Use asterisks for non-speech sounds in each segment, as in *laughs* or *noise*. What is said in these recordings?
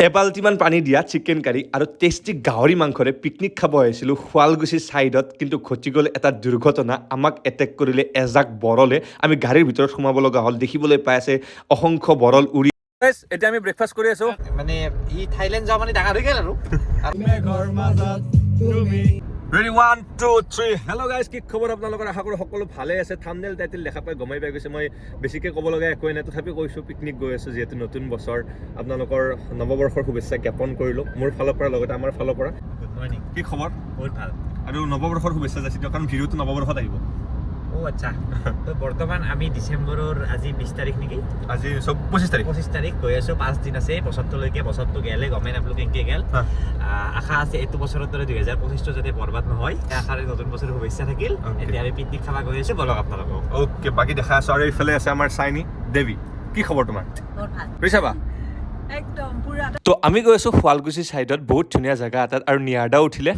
এবাল্টিমান পানী দিয়া chicken curry আৰু টেষ্টি গাহৰি মাংসৰে পিকনিক খাব আহিছিলোঁ। শুৱালকুছিৰ ছাইডত কিন্তু ঘটি গ'ল এটা দুৰ্ঘটনা। আমাক এটেক কৰিলে এজাক বৰলে। আমি গাড়ীৰ ভিতৰত সোমাব লগা হ'ল। দেখিবলৈ পাই আছে অসংখ্য বৰল উৰি এতিয়া আমি ব্ৰেকফাষ্ট কৰি আছোঁ। মানে ই থাইলেণ্ড যোৱা মানে ডাঙৰ হৈ গ'ল আৰু। *laughs* Ready one two three hello' guys কি খবৰ আপোনালোকৰ? আশা কৰোঁ সকলো ভালে আছে। থামনেল টাইটেল দেখা পাই গমেই পাই গৈছে। মই বেছিকৈ ক'ব লগা একোৱেই নাই। তথাপি কৈছোঁ পিকনিক গৈ আছোঁ যিহেতু নতুন বছৰ। আপোনালোকৰ নৱবৰ্ষৰ শুভেচ্ছা জ্ঞাপন কৰিলোঁ। মোৰ ফালৰ পৰা লগতে আমাৰ ফালৰ পৰা। কি খবৰ? বহুত ভালো। আৰু নৱবৰ্ষৰ শুভেচ্ছা যাচিছোঁ কাৰণ ভিডিঅ'টো নৱবৰ্ষত আহিব। অ' আচ্ছা। তো বৰ্তমান আমি ডিচেম্বৰৰ আজি বিছ তাৰিখ নেকি? আজি চব পঁচিছ তাৰিখ। পঁচিছ তাৰিখ গৈ আছোঁ। পাঁচ দিন আছে বছৰটোলৈকে বছৰটো গেলে গমেই নাপালোঁ কেনেকৈ গেল। আশা আছে এইটো বছৰৰ দৰে দুহেজাৰ পঁচিছটো যাতে বৰবাদ নহয়। আশাৰে নতুন বছৰৰ শুভেচ্ছা থাকিল। এতিয়া আমি পিকনিক খাব গৈ আছোঁ বলক আপোনালোকক। অ'কে বাকী দেখা আছোঁ আৰু এইফালে আছে আমাৰ চাইনি দেৱী। কি খবৰ তোমাৰ? ৰিচাবা? তো আমি গৈ আছোঁ শুৱালকুছি ছাইডত বহুত ধুনীয়া জেগা এটাত আৰু নিয়াৰদাও উঠিলে।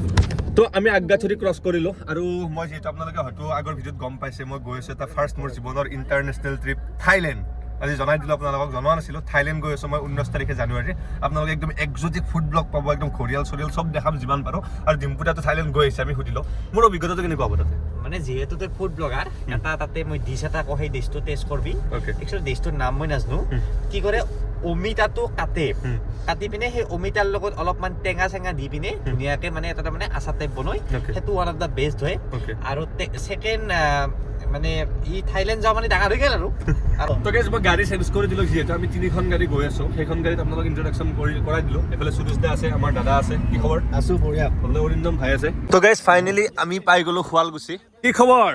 তো আমি আগ্ৰাথুৰি ক্ৰছ কৰিলোঁ আৰু মই যিহেতু আপোনালোকে হয়তো আগৰ ভিডিঅ'ত গম পাইছে মই গৈ আছোঁ এটা ফাৰ্ষ্ট মোৰ জীৱনৰ ইণ্টাৰনেশ্যনেল ট্ৰিপ থাইলেণ্ড আজি জনাই দিলোঁ আপোনালোকক জনোৱা নাছিলোঁ থাইলেণ্ড গৈ আছোঁ মই ঊনৈছ তাৰিখে জানুৱাৰী। আপোনালোকে একদম একজটিক ফুড ব্লগ পাব একদম ঘৰিয়াল চৰিয়াল চব দেখাম যিমান পাৰোঁ। আৰু ডিম্পুতাটো থাইলেণ্ড গৈ আহিছে আমি সুধিলোঁ মোৰ অভিজ্ঞতাটো কেনেকুৱা হ'ব তাতে? মানে যিহেতু তই ফুড ব্লগাৰ এটা তাতে মই ডিছ এটা কওঁ সেই ডিছটো টেষ্ট কৰবি. একচুৱেলি ডিছটোৰ নাম মই নাজানো. কি কৰে অমিতাটো কাটে. কাটি পিনে সেই অমিতাৰ লগত অলপমান টেঙা চেঙা দি পিনে ধুনীয়াকে মানে এটা তাৰমানে আচাৰ টাইপ বনায়। সেইটো ওৱান অফ দ্য বেষ্ট হয়। আৰু ছেকেণ্ড মানে ই থাইলেণ্ড যোৱা মানে ডাঙৰ হৈ গ'ল আৰু। *laughs* আৰু তো গেছ মই গাড়ী চেঞ্জ কৰি দিলোঁ যিহেতু আমি তিনিখন গাড়ী গৈ আছোঁ। সেইখন গাড়ীত আপোনালোক ইন্ট্ৰডাকশ্যন কৰি কৰাই দিলোঁ। এইফালে সুৰুজ দা আছে আমাৰ দাদা আছে। কি খবৰ? আছো বঢ়িয়া। অৰিন্দম ভাই আছে। তো গাইজ ফাইনেলি আমি পাই গ'লো শুৱালকুছি। কি খবৰ?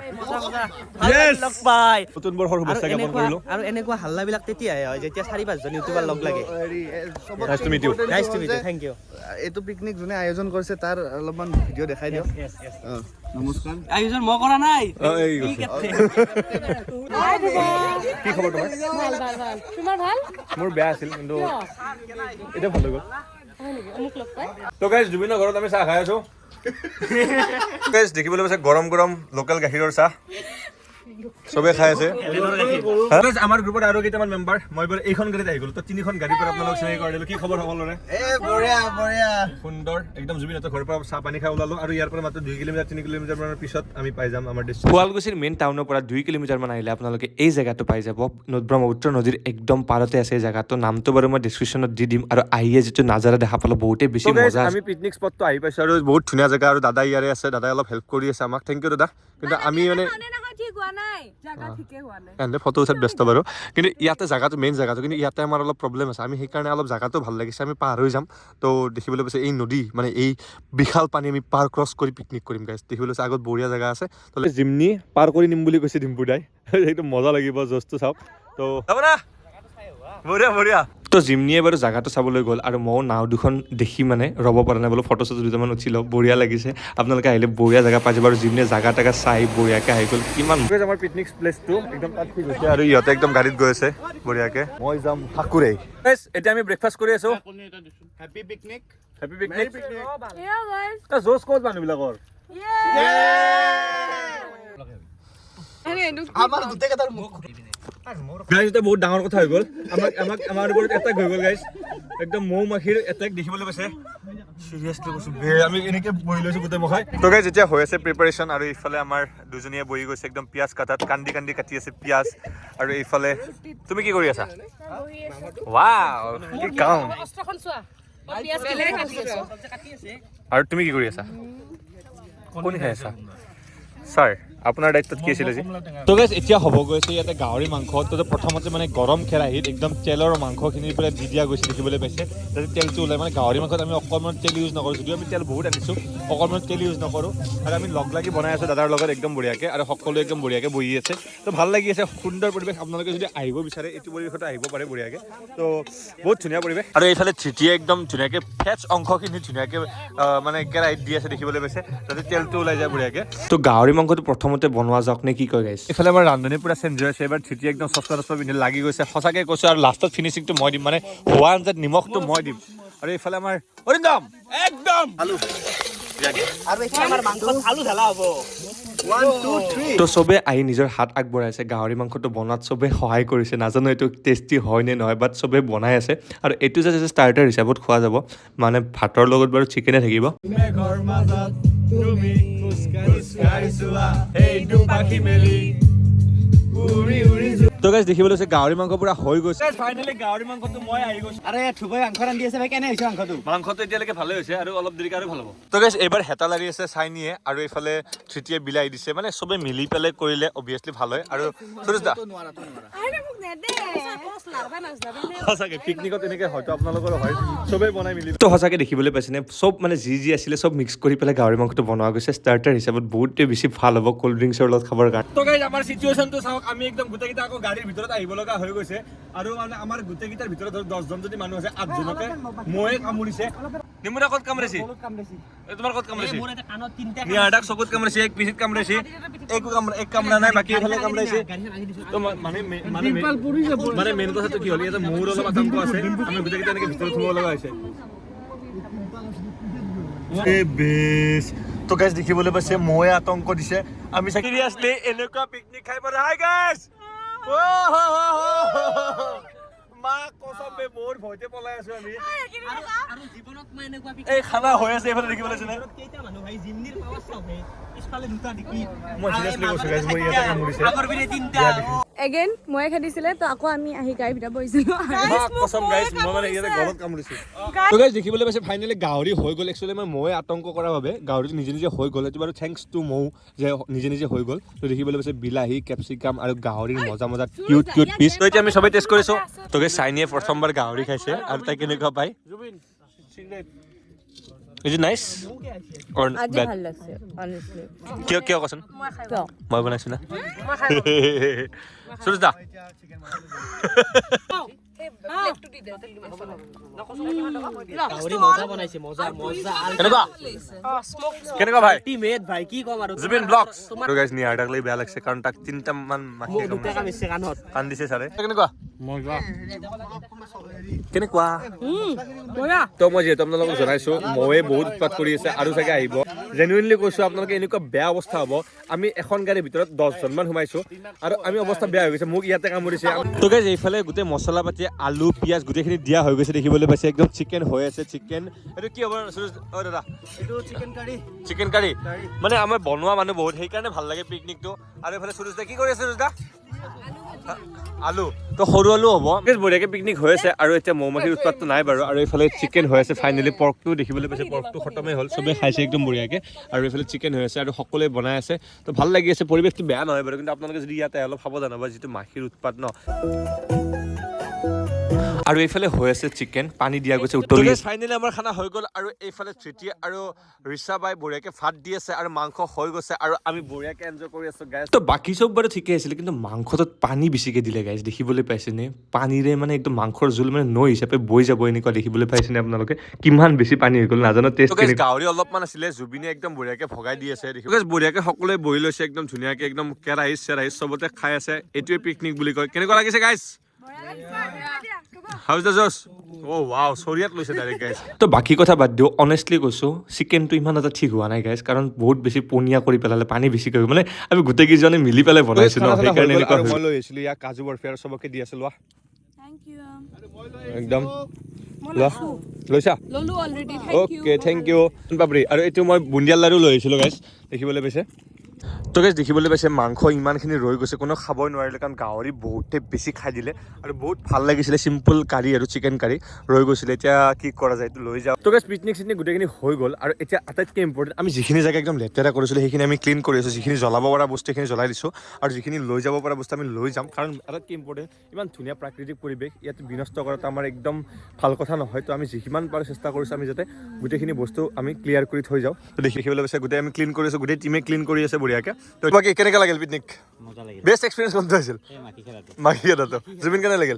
Yes! লগ পাই। নতুন বৰ্ষৰ আৰু শুভেচ্ছা জ্ঞাপন এনেকুৱা কৰিলোঁ। আৰু এনেকুৱা হাল্লাবিলাক তেতিয়াহে হয় যেতিয়া চাৰি পাঁচজন ইউটিউবাৰ লগ লাগে। হেৰি থেংক ইউ এইটো পিকনিক যোনে আয়োজন কৰিছে তাৰ অলপমান ভিডিঅ' দেখাই দিয়ক। আয়োজন নাই? কি ভালো? মোৰ বেয়া আছিল কিন্তু এতিয়া ভালো হৈ গ'ল। তো গাইজ জুবিনৰ ঘৰত আমি চাহ খাই আছো। *laughs* গাইজ দেখিবলৈ পাইছে গৰম গৰম লোকেল গাখীৰৰ চাহ। চবে খাই আছে। হা? Guys, আমাৰ গ্ৰুপত আৰু কেইটামান মেম্বাৰ মই এইবাৰ এইখন গাড়ীত আহি গ'লো তো তিনিখন গাড়ীৰ পৰা আপোনালোক চিনাকি কৰি দিলোঁ। কি খবৰ সকলোৰে? এ বঢ়িয়া বঢ়িয়া। সুন্দৰ একদম জুবিন ঘৰৰ পৰা চাহ পানী খাই ওলালো আৰু ইয়াৰ পৰা মাত্ৰ দুই কিলোমিটাৰ তিনি কিলোমিটাৰ মানৰ পিছত আমি পাই যাম আমাৰ শুৱালকুছিৰ মেইন টাউনৰ পৰা দুই কিলোমিটাৰ মান আহিলে আপোনালোকে এই জেগাটো পাই যাব। ন- ব্ৰহ্মপুত্ৰ নদীৰ একদম পাৰতে আছে এই জেগাটো। নামটো বাৰু মই ডিছক্ৰিপশ্যনত দি দিম আৰু আহিয়ে যিটো নাজাৰা দেখা পালোঁ বহুতেই বেছি মজা আমি পিকনিক স্পটটো আহি পাইছোঁ আৰু বহুত ধুনীয়া জেগা আৰু দাদা ইয়াৰে আছে দাদাই অলপ হেল্প কৰি আছে আমাক। থেংক ইউ দাদা। কিন্তু আমি মানে এনে ফটো উঠাত ব্যস্ত বাৰু। কিন্তু ইয়াতে জেগাটো মেইন জেগাটো কিন্তু ইয়াতে আমাৰ অলপ প্ৰব্লেম আছে। আমি সেইকাৰণে অলপ জেগাটো ভালো লাগিছে। আমি পাৰ হৈ যাম। তো দেখিবলৈ পাইছে এই নদী মানে এই বিশাল পানী আমি পাৰ ক্ৰছ কৰি পিকনিক কৰিম গাইজ দেখিবলৈ পাইছে আগত বঢ়িয়া জেগা আছে। তো জিমনি পাৰ কৰি নিম বুলি কৈছে ডিম্পু দাই। *laughs* একদম মজা লাগিব জজটো চাওক। তো বঢ়িয়া বঢ়িয়া। তো জিমনিয়ে বাৰু জেগাটো চাবলৈ গ'ল আৰু ময়ো নাও দুখন দেখি মানে ৰ'ব পৰা নাই বোলো ফটো চটো দুটামান উঠি লওঁ বঢ়িয়া লাগিছে। আপোনালোকে আহিলে বঢ়িয়া জেগা পাই যাব আৰু জিমনিয়ে জেগা তেগা চাই বঢ়িয়াকৈ আহি গ'ল। কিমান আমাৰ পিকনিক প্লেচটো একদম তাত আৰু ইহঁতে একদম গাড়ীত গৈ আছে বঢ়িয়াকৈ। মই যাম হাকুৰে এতিয়া আমি ব্ৰেকফাষ্ট কৰি আছোঁ। হেপী পিকনিক হেপী পিকনিক জোচ ক'ত মানুহবিলাকৰ আমাৰ গোটেইকেইটাৰ মুখ গাইজ এটা বহুত ডাঙৰ কথা হৈ গ'ল। আমাক আমাক আমাৰ ওপৰত এটেক হৈ গ'ল গাইজ একদম মৌ মাখিৰ এটেক দেখিবলৈ পাইছে। চিৰিয়াছলি কৈছোঁ বে আমি এনেকৈ বহি লৈছোঁ গোটেই মখাই তো গাইজ এতিয়া হৈ আছে প্ৰিপাৰেশ্যন আৰু এইফালে আমাৰ দুজনীয়ে বহি গৈছে একদম পিঁয়াজ কাটাত কান্দি কান্দি কাটি আছে পিঁয়াজ আৰু এইফালে তুমি কি কৰি আছা? ৱাও কি কাম? অস্ত্ৰখন চোৱা। পিয়াজ কেলেৰে কাটি আছো? আৰু তুমি কি কৰি আছা? কোন খাই আছা? ছাৰ আপোনাৰ দায়িত্বত কি আছিলে তো গাইজ এতিয়া হ'ব গৈছে ইয়াতে গাহৰি মাংস। তো প্ৰথমতে মানে গৰম কেৰাহীত একদম তেলৰ মাংসখিনিৰ পৰা দি দিয়া গৈছে দেখিবলৈ পাইছে। তাতে তেলটো ওলাই মানে গাহৰি মাংসত আমি অকণমান তেল ইউজ নকৰোঁ। যদিও আমি তেল বহুত আনিছোঁ অকণমান তেল ইউজ নকৰোঁ। আৰু আমি লগ লাগি বনাই আছোঁ দাদাৰ লগত একদম বঢ়িয়াকৈ, আৰু সকলোৱে একদম বঢ়িয়াকৈ বহি আছে। তো ভালো লাগি আছে, সুন্দৰ পৰিৱেশ। আপোনালোকে যদি আহিব বিচাৰে, এইটো পৰিৱেশতে আহিব পাৰে বঢ়িয়াকৈ। তো বহুত ধুনীয়া পৰিৱেশ। আৰু এইফালে তৃতীয় একদম ধুনীয়াকৈ ফেটছ অংশখিনি ধুনীয়াকৈ মানে কেৰাহীত দি আছে দেখিবলৈ পাইছে। তাতে তেলটো ওলাই যায় বঢ়িয়াকৈ। তো গাহৰি মাংসটো প্ৰথমতে বনোৱা যাওক নে কি কয় গাইছ এইফালে আমাৰ ৰান্ধনি পুৰা চেঞ্জ হৈ আছে এবাৰ থিটি একদম চচপা চচপা পিন্ধি লাগি গৈছে। সঁচাকৈ কৈছোঁ আৰু লাষ্টত ফিনিচিংটো মই দিম মানে হোৱা আঞ্জাত নিমখটো মই দিম। আৰু এইফালে আমাৰ অৰিন্দম! একদম! তো চবে আহি নিজৰ হাত আগবঢ়াইছে গাহৰি মাংসটো বনোৱাত চবে সহায় কৰিছে। নাজানো এইটো টেষ্টি হয় নে নহয় বাট চবে বনাই আছে। আৰু এইটো যে ষ্টাৰ্টাৰ হিচাপত খোৱা যাব মানে ভাতৰ লগত বাৰু চিকেনে থাকিব। তো গাইজ দেখিবলৈ হৈছে গাহৰি মাংস পুৰা হৈ গৈছে। ফাইনেলি গাহৰি মাংসটো মই আহি গৈছো। আৰে থুবাই মাংস ৰান্ধি আছে ভাই কেনে হৈছে মাংসটো? মাংসটো এতিয়ালৈকে ভালে হৈছে আৰু অলপ দেৰিকে আৰু ভালো হ'ব। তো গাইজ এইবাৰ হেতা লাগি আছে চাইনিয়ে আৰু এইফালে তৃতীয় বিলাই দিছে। মানে চবে মিলি পেলাই কৰিলে অভিয়াছলি ভালো হয়। আৰু সুৰেশ দা। সঁচাকে পিকনিকত এনেকে হয়তো আপোনালোকৰো হয় চবেই বনাই মিলি। তো সঁচাকে দেখিবলৈ পাইছেনে চব মানে যি যি আছিলে চব মিক্স কৰি পেলাই গাহৰি মাংসটো বনোৱা গৈছে। ষ্টাৰ্টাৰ হিচাপত বহুতেই বেছি ভালো হ'ব কল্ড ড্ৰিংকছৰ লগত খাবৰ কাৰণে। তো গাইজ আমাৰ চিটুৱেশ্যনটো চাওক আমি একদম গোটেইকেইটা আকৌ গাড়ীৰ ভিতৰত আহিব লগা হৈ গৈছে। আৰু মানে আমাৰ গোটেইকেইটাৰ ভিতৰত ধৰক দহজন যদি মানুহ আছে আঠজনকে। ময়ে কামুৰিছে। নিমুৰা ক'ত কামুৰিছে? এই তোমাৰ ক'ত কামুৰিছে? মোৰ এটা কাণত তিনিটা নিয়াৰদাক চকুত কামুৰিছে এক কামুৰিছে একো এক কামৰা নাই বাকী এইফালে কামুৰাইছে তো মানে মানে মানে মেইন কথাটো কি হ'ল ইয়াতে মোৰ অলপ আতংক আছে আমি গোটেইকেইটা এনেকে ভিতৰত থ'ব লগা হৈছে। তো গাইজ দেখিবলৈ পাইছে ময়ে আতংক দিছে। আমি চিৰিয়াছলি এনেকুৱা পিকনিক খাই পাৰা হাই গাইজ মা কচম বে বহুত ভয়তে পলাই আছো আমি। আৰু জীৱনত মই এনেকুৱা এই খানা হৈ আছে এইফালে দেখিবলৈ নে কেইটা মানুহ ভাই জিমনিৰ পাৱাৰ চাওক ভাই পিছফালে দুটা ডিকি মই seriously কৈছো guys, মই ইয়াতে কামুৰিছে। আগৰ পিনে তিনিটা। এগেইন ময়ে খেদিছিলে তো আকৌ আমি আহি কসম গাইছ মই মানে ইয়াতে গলত কামুৰিছো। তো গাইছ দেখিবলৈ পাইছে ফাইনেলি গাহৰি হৈ গ'ল। একচুৱেলি মই ময়ে আতংক কৰাৰ বাবে গাহৰিটো নিজে নিজে হৈ গ'ল। এইটো বাৰু থেংকছ টু মৌ যে নিজে নিজে হৈ গ'ল। তো দেখিবলৈ পাইছে বিলাহী কেপচিকাম আৰু গাহৰিৰ মজা মজা কিউট কিউট পিচ তো এতিয়া আমি সবেই টেষ্ট কৰিছো। তো গাইছ চাইনিয়ে প্ৰথমবাৰ গাহৰি খাইছে আৰু তাই কেনেকুৱা পায়? Is it nice or bad লাগছে অনেষ্টলি কিয় কিয় কচোন মই বনাইছো না সুৰজ দা গাহৰি মজা বনাইছে মজা মজা কেনেকুৱা কেনেকুৱা? ভাই? আল্টিমেট ভাই? কি ক'ম আৰু? জুবিন ব্লগছ আৰু গাইজ নিয়াৰটাক লৈ বেয়া লাগিছে কাৰণ তাক তিনিটা মান মাখি দুটা কাণত। কেনেকুৱা? কেনেকুৱা? তো মই যিহেতু আপোনালোকক জনাইছো ময়ে বহুত উৎপাত কৰি আছে আৰু চাগে আহিব। জেনুইনলি কৈছো আপোনালোকে এনেকুৱা বেয়া অৱস্থা হ'ব। আমি এখন গাড়ীৰ ভিতৰত দহজন মান সোমাইছো আৰু আমি অৱস্থা বেয়া হৈ গৈছে মোক ইয়াতে কামুৰিছে। তো গাইজ এইফালে গোটেই মছলা পাতি আলু পিঁয়াজ গোটেইখিনি দিয়া হৈ গৈছে দেখিবলৈ পাইছে একদম চিকেন হৈ আছে চিকেন এইটো কি হ'ব দাদা। এইটো চিকেন কাৰী চিকেন কাৰী মানে আমাৰ বনোৱা মানুহ বহুত সেইকাৰণে ভালো লাগে পিকনিকটো আৰু এইফালে সুৰজ দা কি কৰি আছে সুৰজ দা আলু, তো সৰু আলু হ'ব। বঢ়িয়াকৈ পিকনিক হৈ আছে আৰু এতিয়া মৌ উৎপাতটো নাই বাৰু, আৰু এইফালে চিকেন হৈ আছে ফাইনেলি পৰ্কটো দেখিবলৈ পাইছে পৰ্কটো খতমেই হ'ল, চবেই খাইছে একদম বঢ়িয়াকৈ, আৰু এইফালে চিকেন হৈ আছে, আৰু সকলোৱে বনাই আছে, তো ভালো লাগি আছে, পৰিৱেশটো বেয়া নহয় বাৰু, কিন্তু আপোনালোকে যদি ইয়াতে অলপ সাৱধান হ'ব, যিটো মাখিৰ উৎপাত ন। আৰু এইফালে হৈ আছে চিকেন পানী দিয়া গৈছে উতলি। ফাইনেলি আমাৰ খানা হৈ গ'ল আৰু এইফালে তৃতীয় আৰু ৰিচা বাই বঢ়িয়াকে ভাত দি আছে আৰু মাংস হৈ গৈছে আৰু আমি বঢ়িয়াকে এনজয় কৰি আছো গাইজ তো বাকী চব বাৰু ঠিকে আছিলে কিন্তু মাংসটোত পানী বেছিকে দিলে গাইজ দেখিবলৈ পাইছেনে? পানীৰে মানে একদম মাংসৰ জোল মানে নৈ হিচাপে বৈ যাব এনেকুৱা দেখিবলৈ পাইছেনে আপোনালোকে? কিমান বেছি পানী হৈ গ'ল নাজানো টেষ্ট গাহৰি অলপমান আছিলে জুবিনে একদম বঢ়িয়াকে ভগাই দি আছে বঢ়িয়াকে সকলোৱে বহি লৈছে একদম ধুনীয়াকে একদম কেৰাহী চেৰাহী চবতে খাই আছে এইটোৱে পিকনিক বুলি কয়। কেনেকুৱা লাগিছে গাইজ হাউজ দ্য জছ অ' ৱাও চৰিয়াত লৈছে ডাইৰেক্ট গাইজ *laughs* তো বাকী কথা বাদ দিওঁ অনেষ্টলি কৈছোঁ চিকেনটো ইমান এটা ঠিক হোৱা নাই গাইজ কাৰণ বহুত বেছি পনীয়া কৰি পেলালে পানী বেছিকৈ হৈ মানে আমি গোটেই কেইজনে মিলি পেলাই বনাইছোঁ ন সেইকাৰণে এনেকুৱা মই লৈ আহিছিলোঁ ইয়াক কাজু বৰফি আৰু চবকে দি আছোঁ লোৱা থেংক ইউ একদম। লৈছা। অ'কে থেংক ইউ পাপৰি আৰু এইটো মই বুন্দিয়াৰ লাৰু লৈ আহিছিলোঁ গাইজ দেখিবলৈ পাইছে? তো গাইজ দেখিবলৈ পাইছে, মাংস ইমানখিনি ৰৈ গৈছে, কোনো খাবই নোৱাৰিলে, কাৰণ গাহৰি বহুতে বেছি খাই দিলে আৰু বহুত ভালো লাগিছিলে চিম্পল কাৰী আৰু চিকেন কাৰী ৰৈ গৈছিলে। এতিয়া কি কৰা যায়, এইটো লৈ যাওঁ। তো গাইজ পিকনিক চিকনিক গোটেইখিনি হৈ গ'ল আৰু এতিয়া আটাইতকৈ ইম্পৰ্টেণ্ট আমি যিখিনি জেগা একদম লেতেৰা কৰিছিলোঁ, সেইখিনি আমি ক্লিন কৰি আছোঁ, যিখিনি জ্বলাব পৰা বস্তু জ্বলাই দিছোঁ আৰু যিখিনি লৈ যাব পৰা বস্তু, আমি লৈ যাম। কাৰণ আটাইতকৈ ইম্পৰ্টেণ্ট ইমান ধুনীয়া প্ৰাকৃতিক পৰিৱেশ, ইয়াত বিনষ্ট কৰাটো আমাৰ একদম ভালো কথা নহয়। তো আমি যিমান পাৰোঁ চেষ্টা কৰিছোঁ, আমি যাতে গোটেইখিনি বস্তু আমি ক্লিয়াৰ কৰি থৈ যাওঁ। দেখিবলৈ পাইছে, গোটেই আমি ক্লিন কৰি আছোঁ, গোটেই টিমে ক্লিন কৰি আছে বঢ়িয়াকৈ তো বাকী কেনেকৈ লাগিল পিকনিক বেষ্ট এক্সপিৰিয়েঞ্চ কোনটো খেলাটো। মাখি এটাতো জুবিন কেনে লাগিল?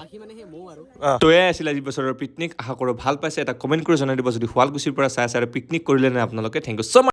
আছিল আজি বছৰৰ পিকনিক আশা কৰোঁ ভাল পাইছে। এটা কমেণ্ট কৰি জনাই দিব। যদি শুৱালকুছিৰ পৰা চাই আছে আৰু পিকনিক কৰিলে নে আপোনালোকে থেংক ইউ ছ' মাছ